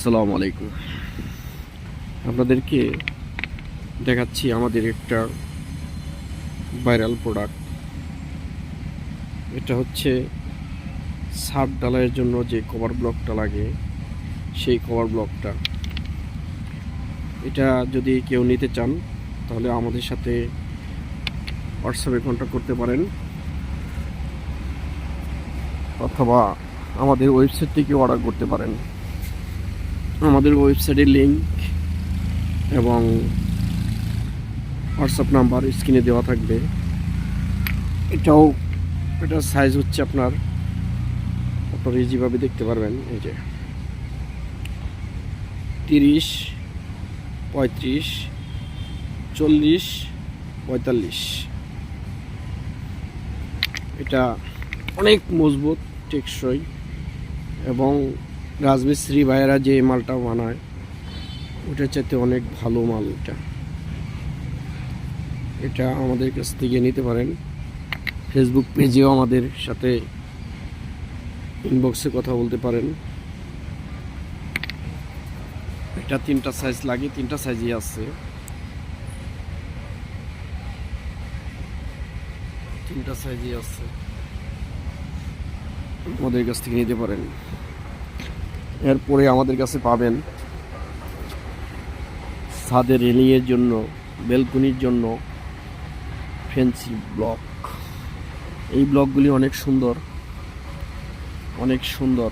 আসসালামু আলাইকুম। আপনাদেরকে দেখাচ্ছি আমাদের একটা ভাইরাল প্রোডাক্ট এটা হচ্ছে সার ডালাইয়ের জন্য যে কভার ব্লকটা লাগে, সেই কভার ব্লকটা এটা যদি কেউ নিতে চান, তাহলে আমাদের সাথে হোয়াটসঅ্যাপে কন্ট্যাক্ট করতে পারেন। অথবা আমাদের ওয়েবসাইট থেকে অর্ডার করতে পারেন। আমাদের ওয়েবসাইটের লিঙ্ক এবং হোয়াটসঅ্যাপ নাম্বার স্ক্রিনে দেওয়া থাকবে। এটাও এটার সাইজ হচ্ছে আপনার আপনারা ইজিভাবে দেখতে পারবেন, এই যে তিরিশ, পঁয়ত্রিশ, চল্লিশ, পঁয়তাল্লিশ। এটা অনেক মজবুত, টেকসই এবং রাজমিস্ত্রি ভাইয়েরা যে মালটা বানায়, ওটার চাইতে অনেক ভালো মাল এটা। এটা আমাদের কাছ থেকে নিতে পারেন। ফেসবুক পেজেও আমাদের সাথে ইনবক্সে কথা বলতে পারেন। এটা তিনটা সাইজ লাগে, তিনটা সাইজই আছে। তিনটা সাইজই আছে। আমাদের কাছ থেকে নিতে পারেন। এরপরে আমাদের কাছে পাবেন ছাদের রেলিংয়ের জন্য বেলকনির জন্য ফেন্সি ব্লক। এই ব্লকগুলি অনেক সুন্দর অনেক সুন্দর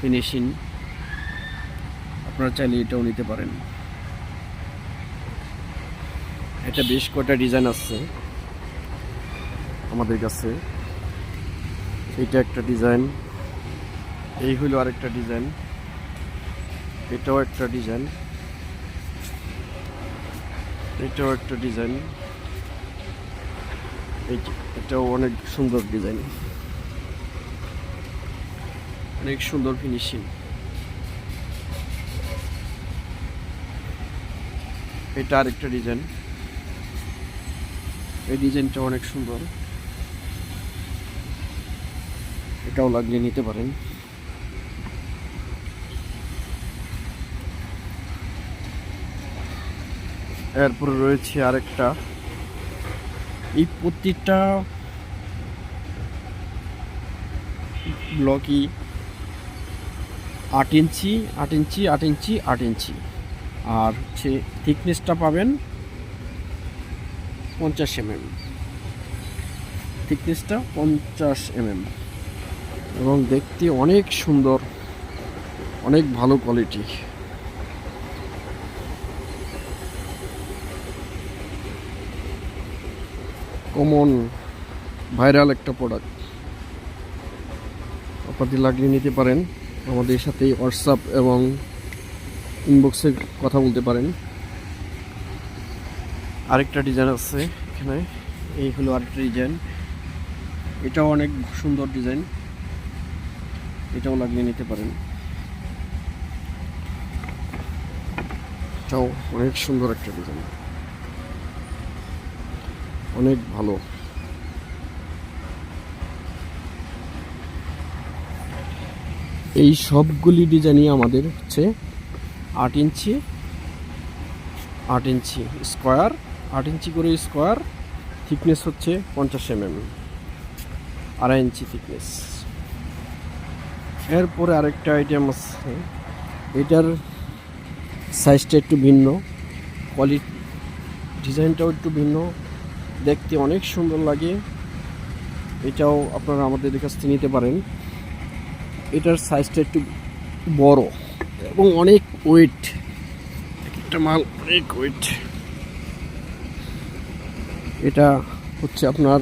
ফিনিশিং। আপনারা চাইলে এটাও নিতে পারেন। এটা বেশ কয়টা ডিজাইন আছে আমাদের কাছে। এটা একটা ডিজাইন, এই হলো আরেকটা ডিজাইন। এটাও একটা ডিজাইন এটাও একটা ডিজাইন এটাও অনেক সুন্দর ডিজাইন অনেক সুন্দর ফিনিশিং এটা আরেকটা ডিজাইন এই ডিজাইনটা অনেক সুন্দর। এটাও লাগিয়ে নিতে পারেন। এরপরে রয়েছে আরেকটা। এই প্রতিটা ব্লকই আট ইঞ্চি আট ইঞ্চি আট ইঞ্চি আট ইঞ্চি। আর হচ্ছে থিকনেসটা পাবেন পঞ্চাশ এমএম। থিকনেসটা পঞ্চাশ এমএম। এবং দেখতে অনেক সুন্দর, অনেক ভালো কোয়ালিটি কমন ভাইরাল একটা প্রোডাক্ট আপনাদের লাগিয়ে নিতে পারেন। আমাদের সাথে হোয়াটসঅ্যাপ এবং ইনবক্সে কথা বলতে পারেন। আরেকটা ডিজাইন আছে এখানে। এই হলো আরেকটা ডিজাইন এটাও অনেক সুন্দর ডিজাইন এটাও লাগিয়ে নিতে পারেন। এটাও অনেক সুন্দর একটা ডিজাইন অনেক ভালো। এই সবগুলি ডিজাইনই আমাদের হচ্ছে আট ইঞ্চি আট ইঞ্চি স্কোয়ার, আট ইঞ্চি করে স্কোয়ার থিকনেস হচ্ছে পঞ্চাশ এমএম, আড়াই ইঞ্চি থিকনেস এরপরে আরেকটা আইটেম আছে, এটার সাইজটা একটু ভিন্ন কোয়ালিটি ডিজাইনটাও একটু ভিন্ন দেখতে অনেক সুন্দর লাগে। এটাও আপনারা আমাদের কাছ থেকে নিতে পারেন। এটার সাইজটা একটু বড় এবং অনেক ওয়েট একটা মাল অনেক ওয়েট এটা হচ্ছে আপনার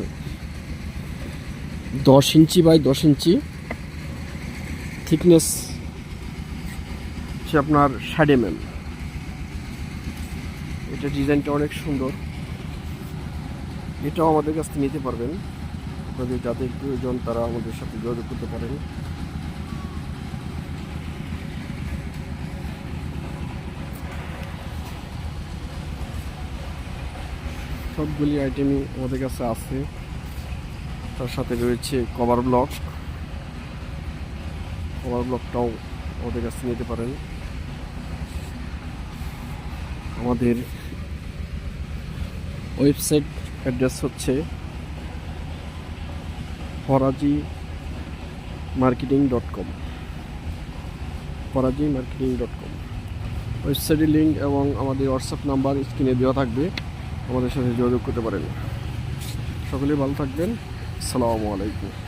দশ ইঞ্চি বাই দশ ইঞ্চি। থিকনেস হচ্ছে আপনার ষাট এমএম। এটা ডিজাইনটা অনেক সুন্দর। এটাও আমাদের কাছ থেকে নিতে পারবেন। আপনাদের যাদের প্রয়োজন তারা আমাদের সাথে যোগাযোগ করতে পারেন। সবগুলি আইটেমই আমাদের কাছে আছে। তার সাথে রয়েছে কভার ব্লক কভার ব্লকটাও ওদের কাছে নিতে পারেন। আমাদের ওয়েবসাইট অ্যাড্রেস হচ্ছে Farazi marketing dot com. Farazi marketing dot com. ওয়েবসাইটের লিঙ্ক এবং আমাদের হোয়াটসঅ্যাপ নাম্বার স্ক্রিনে দেওয়া থাকবে। আমাদের সাথে যোগাযোগ করতে পারেন। সকলেই ভালো থাকবেন। আসসালামু আলাইকুম।